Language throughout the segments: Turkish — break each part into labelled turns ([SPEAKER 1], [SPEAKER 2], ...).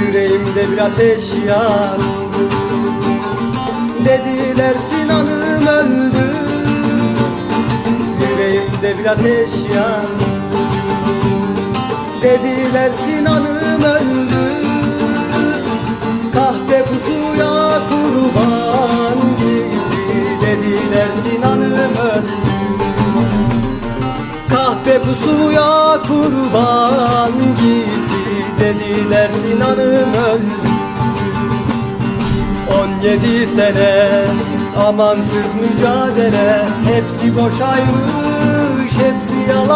[SPEAKER 1] Yüreğimde bir ateş yandı Dediler Sinan'ım öldü. Yüreğimde bir ateş yandı Dediler Sinan'ım öldü. Kahpe pusuya kurban gitti Dediler Sinan'ım öldü. Kahpe pusuya kurban gitti Dediler Sinan'ım öldü. 17 sene amansız mücadele. Hepsi boşaymış, hepsi yalanmış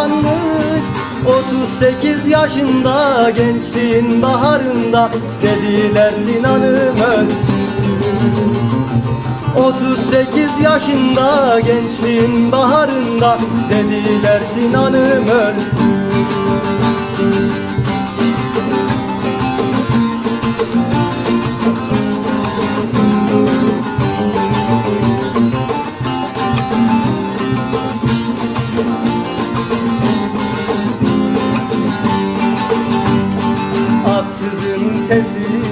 [SPEAKER 1] 38 yaşında gençliğin baharında Dediler Sinan'ım öldü 38 yaşında gençliğin baharında Dediler Sinan'ım öldü ansızın sesi